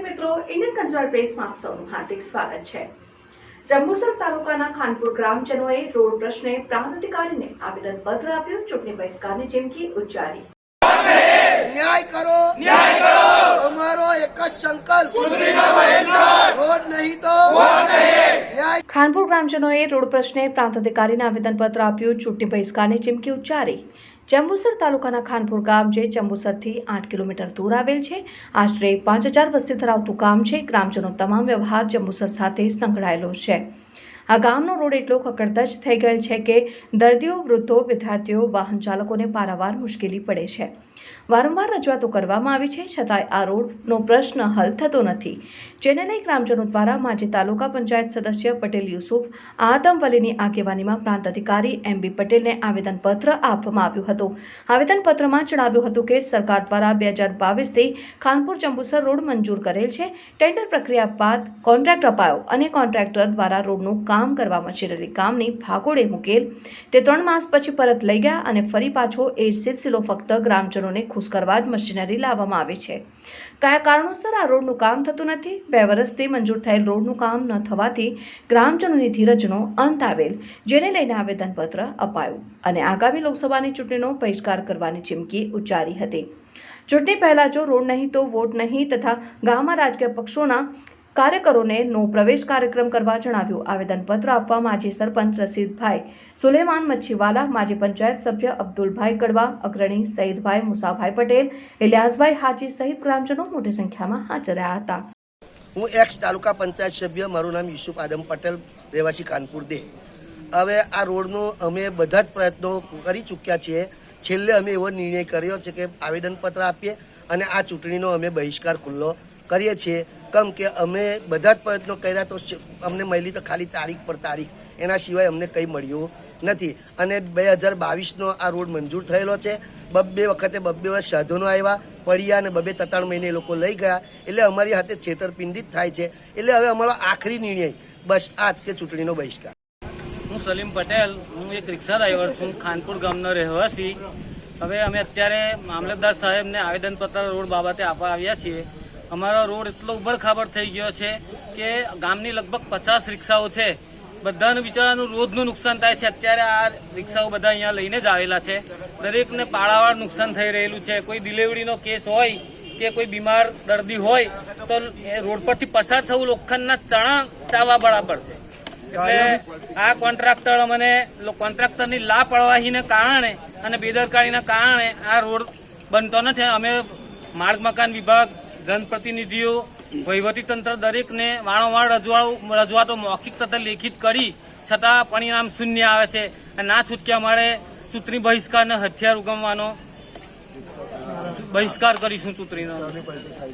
Indian cultural પ્રેસમાં આપ સૌનું હાર્દિક સ્વાગત છે. જંબુસર તાલુકાના ખાનપુર ગ્રામજનોએ રોડ પ્રશ્ને પ્રાંત અધિકારીને આવેદનપત્ર આપ્યું ચૂંટણી બહિષ્કારની ચીમકી ઉચ્ચારી. ન્યાય કરો. ન્યાય કરો. અમારો એક જ સંકલ્પ. રોડ નહીં તો ખાનપુર ગ્રામજનોએ રોડ પ્રશ્ને પ્રાંત અધિકારીને આવેદનપત્ર આપ્યું ચૂંટણી બહિષ્કારની ચીમકી ઉચ્ચારી. જંબુસર તાલુકાના ખાનપુર ગામ જે જંબુસરથી આઠ કિલોમીટર દૂર આવેલ છે. આશરે પાંચ હજાર વસ્તી ધરાવતું ગામ છે. ગ્રામજનો તમામ વ્યવહાર જંબુસર સાથે સંકળાયેલો છે. આ ગામનો રોડ એટલો ખકડતજ થઈ ગયેલ છે કે દર્દીઓ, વૃદ્ધો, વિદ્યાર્થીઓ વાહન ચાલકોને પારાવાર મુશ્કેલી પડે છે. વારંવાર રજૂઆતો કરવામાં આવી છે, છતાંય આ રોડનો પ્રશ્ન હલ થતો નથી. જેને લઈ ગ્રામજનો દ્વારા માજી તાલુકા પંચાયત સદસ્ય પટેલ યુસુફ, આદમવલીની આગેવાનીમાં પ્રાંત અધિકારી એમ બી પટેલને આવેદનપત્ર આપવામાં આવ્યું હતું. આવેદનપત્રમાં જણાવ્યું હતું કે સરકાર દ્વારા બે હજાર બાવીસથી ખાનપુર જંબુસર રોડ મંજૂર કરેલ છે. ટેન્ડર પ્રક્રિયા બાદ કોન્ટ્રાક્ટ અપાયો અને કોન્ટ્રાક્ટર દ્વારા રોડનું કામ કરવા મશીનરી કામની ભાગોળે મૂકેલ. તે ત્રણ માસ પછી પરત લઈ ગયા અને ફરી પાછો એ સિલસિલો ફક્ત ગ્રામજનોને ખુશ કરવા જ મશીનરી લાવવામાં આવે છે. કયા કારણોસર આ રોડનું કામ થતું નથી? બે વર્ષથી મંજૂર થયેલ રોડનું કામ ન થવાથી ગ્રામજનોની ધીરજનો અંત આવેલ, જેને લઈને આવેદનપત્ર અપાયું અને આગામી લોકસભાની ચૂંટણીનો બહિષ્કાર કરવાની ચીમકી ઉચ્ચારી હતી. ચૂંટણી પહેલાં જો રોડ નહીં તો વોટ નહીં તથા ગામમાં રાજકીય પક્ષોના કાર્યકરોને નો પ્રવેશ કાર્યક્રમ કરવા જણાવ્યું. આવેદનપત્ર આપવા માજી સરપંચ રસીદભાઈ સુલેમાન, મચ્છીવાલા, માજી પંચાયત સભ્ય અબ્દુલભાઈ કડવા અગ્રણી સઈદભાઈ મુસાભાઈ પટેલ, ઇલિયાસભાઈ હાજી સહિત ગ્રામજનો મોટી સંખ્યામાં હાજર રહ્યા હતા. હું એક્સ તાલુકા પંચાયત સભ્ય, મારું નામ યુસુફ આદમ પટેલ, રહેવાસી કાનપુર દે હવે આ રોડનું અમે બધા જ પ્રયત્નો કરી ચૂક્યા છીએ. છેલ્લે અમે એવો નિર્ણય કર્યો છે કે આવેદનપત્ર આપીએ અને આ ચૂંટણીનો અમે બહિષ્કાર ખુલ્લો કરીએ છીએ. કેમ કે અમે બધા જ પ્રયત્નો કર્યા તો અમને મળી તો ખાલી તારીખ પર તારીખ. એના સિવાય અમને કંઈ મળ્યું નથી. અને બે હજાર બાવીસનો આ રોડ મંજૂર થયેલો છે. બબ્બે વખતે બબ્બે વર્ષ સાધનો આવ્યા, પડ્યા અને બબ્બે ત્રણ મહિને એ લોકો લઈ ગયા. એટલે અમારી હાથે છેતરપિંડી જ થાય છે. એટલે હવે અમારો આખરી નિર્ણય બસ આ કે ચૂંટણીનો બહિષ્કાર. હું સલીમ પટેલ, હું એક રિક્ષા ડ્રાઈવર છું, ખાનપુર ગામનો રહેવાસી. હવે અમે અત્યારે મામલતદાર સાહેબને આવેદનપત્ર રોડ બાબતે આપવા આવ્યા છીએ. અમારો રોડ એટલો ઉબડખાબડ થઈ ગયો છે કે ગામની લગભગ પચાસ રિક્ષાઓ છે. બધાને બિચારાનું રોજનું નુકસાન થાય છે. અત્યારે આ રિક્ષાઓ બધા અહીંયા લઈને જ આવેલા છે. દરેકને પાળાવાર નુકસાન થઈ રહેલું છે. કોઈ ડિલિવરીનો કેસ હોય કે કોઈ બીમાર દર્દી હોય, તો એ રોડ પરથી પસાર થવું લોખંડના ચણા ચાવવા બરાબર છે. એટલે આ કોન્ટ્રાક્ટર અમને કોન્ટ્રાક્ટરની લાપરવાહીને કારણે અને બેદરકારીના કારણે આ રોડ બનતો નથી. અમે માર્ગ મકાન વિભાગ જનપ્રતિનિધિઓ વહીવટીતંત્ર દરેકને વારંવાર રજૂઆતો રજૂઆતો મૌખિક તથા લેખિત કરી, છતાં પરિણામ શૂન્ય આવે છે. ના છૂટક્યા મળે ચૂંટણી બહિષ્કારને હથિયાર ઉગમવાનો, બહિષ્કાર કરીશું ચૂંટણીનો.